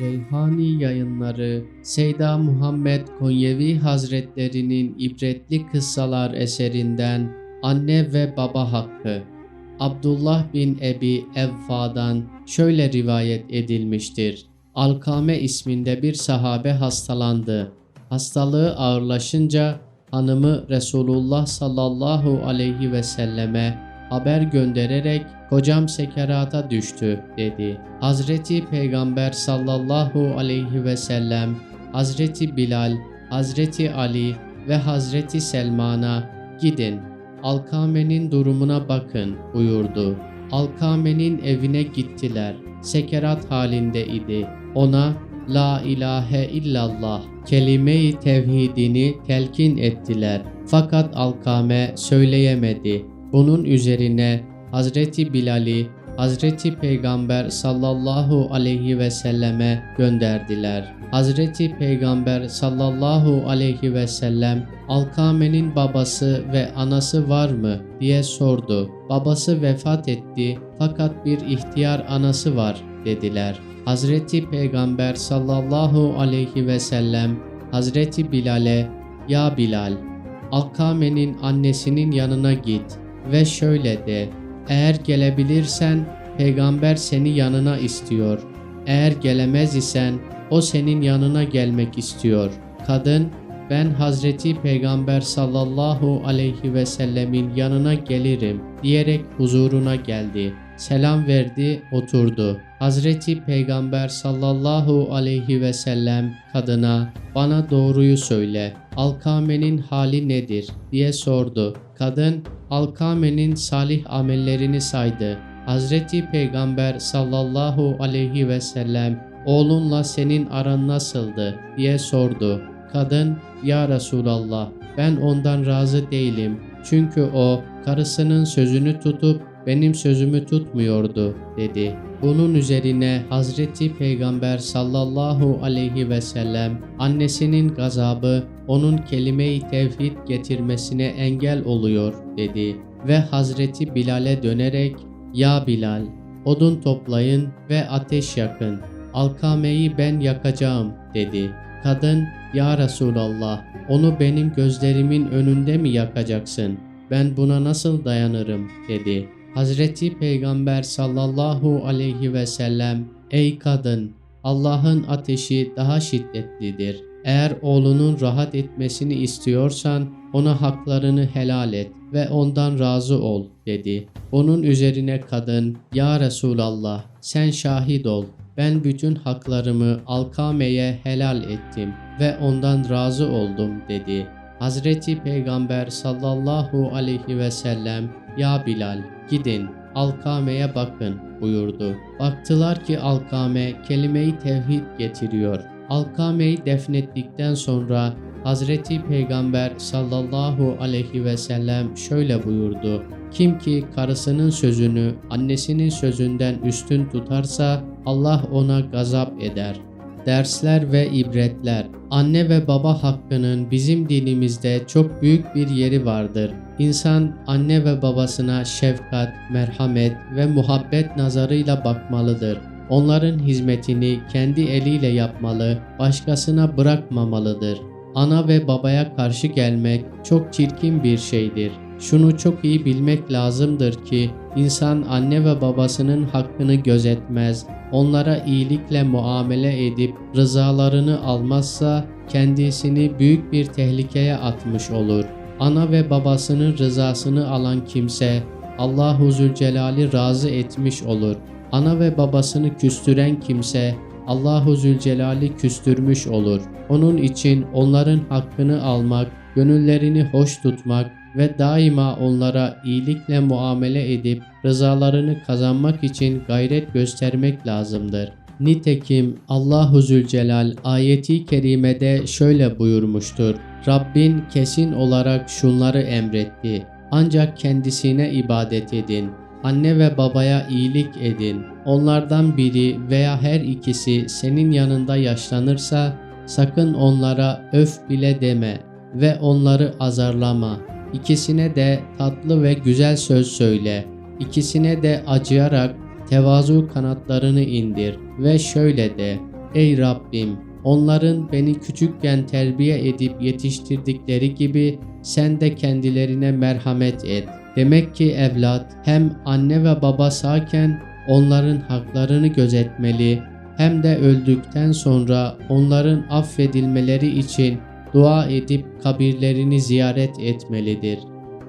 Reyhani Yayınları Seyda Muhammed Konyevi Hazretlerinin ibretli kıssalar eserinden Anne ve Baba Hakkı Abdullah bin Ebi Evfa'dan şöyle rivayet edilmiştir. Alkame isminde bir sahabe hastalandı. Hastalığı ağırlaşınca hanımı Resulullah sallallahu aleyhi ve selleme haber göndererek kocam sekerata düştü dedi. Hazreti Peygamber sallallahu aleyhi ve sellem Hazreti Bilal, Hazreti Ali ve Hazreti Selman'a gidin Alkame'nin durumuna bakın buyurdu. Alkame'nin evine gittiler. Sekerat halinde idi. Ona La ilahe illallah kelime-i tevhidini telkin ettiler. Fakat Alkame söyleyemedi. Bunun üzerine Hazreti Bilal'i Hazreti Peygamber sallallahu aleyhi ve selleme gönderdiler. Hazreti Peygamber sallallahu aleyhi ve sellem Alkame'nin babası ve anası var mı diye sordu. Babası vefat etti fakat bir ihtiyar anası var dediler. Hazreti Peygamber sallallahu aleyhi ve sellem Hazreti Bilal'e ya Bilal Alkame'nin annesinin yanına git ve şöyle de eğer gelebilirsen peygamber seni yanına istiyor. Eğer gelemez isen o senin yanına gelmek istiyor. Kadın ben Hazreti Peygamber sallallahu aleyhi ve sellemin yanına gelirim diyerek huzuruna geldi. Selam verdi, oturdu. Hazreti Peygamber sallallahu aleyhi ve sellem kadına bana doğruyu söyle. Alkame'nin hali nedir diye sordu. Kadın Alkame'nin salih amellerini saydı. Hazreti Peygamber sallallahu aleyhi ve sellem oğlunla senin aran nasıldı diye sordu. Kadın ya Resulallah ben ondan razı değilim. Çünkü o karısının sözünü tutup benim sözümü tutmuyordu dedi. Bunun üzerine Hazreti Peygamber sallallahu aleyhi ve sellem annesinin gazabı onun kelime-i tevhid getirmesine engel oluyor dedi ve Hazreti Bilal'e dönerek ya Bilal odun toplayın ve ateş yakın Alkame'yi ben yakacağım dedi. Kadın ya Resulallah onu benim gözlerimin önünde mi yakacaksın? Ben buna nasıl dayanırım dedi. Hazreti Peygamber sallallahu aleyhi ve sellem Ey kadın Allah'ın ateşi daha şiddetlidir. Eğer oğlunun rahat etmesini istiyorsan ona haklarını helal et ve ondan razı ol dedi. Onun üzerine kadın Ya Resulallah sen şahit ol ben bütün haklarımı Alkame'ye helal ettim ve ondan razı oldum dedi. Hazreti Peygamber sallallahu aleyhi ve sellem Ya Bilal gidin Alkame'ye bakın buyurdu. Baktılar ki Alkame kelime-i tevhid getiriyor. Alkame'yi defnettikten sonra Hazreti Peygamber sallallahu aleyhi ve sellem şöyle buyurdu. Kim ki karısının sözünü annesinin sözünden üstün tutarsa Allah ona gazap eder. Dersler ve ibretler Anne ve baba hakkının bizim dinimizde çok büyük bir yeri vardır. İnsan anne ve babasına şefkat, merhamet ve muhabbet nazarıyla bakmalıdır. Onların hizmetini kendi eliyle yapmalı, başkasına bırakmamalıdır. Ana ve babaya karşı gelmek çok çirkin bir şeydir. Şunu çok iyi bilmek lazımdır ki insan anne ve babasının hakkını gözetmez, onlara iyilikle muamele edip rızalarını almazsa kendisini büyük bir tehlikeye atmış olur. Ana ve babasının rızasını alan kimse Allahu Zülcelal'i razı etmiş olur. Ana ve babasını küstüren kimse Allahu Zülcelal'i küstürmüş olur. Onun için onların hakkını almak, gönüllerini hoş tutmak ve daima onlara iyilikle muamele edip rızalarını kazanmak için gayret göstermek lazımdır. Nitekim Allahu Zülcelal ayeti kerimede şöyle buyurmuştur. Rabbin kesin olarak şunları emretti. Ancak kendisine ibadet edin. Anne ve babaya iyilik edin. Onlardan biri veya her ikisi senin yanında yaşlanırsa sakın onlara öf bile deme ve onları azarlama. İkisine de tatlı ve güzel söz söyle. İkisine de acıyarak tevazu kanatlarını indir ve şöyle de Ey Rabbim! Onların beni küçükken terbiye edip yetiştirdikleri gibi sen de kendilerine merhamet et. Demek ki evlat hem anne ve baba sağken onların haklarını gözetmeli hem de öldükten sonra onların affedilmeleri için dua edip kabirlerini ziyaret etmelidir.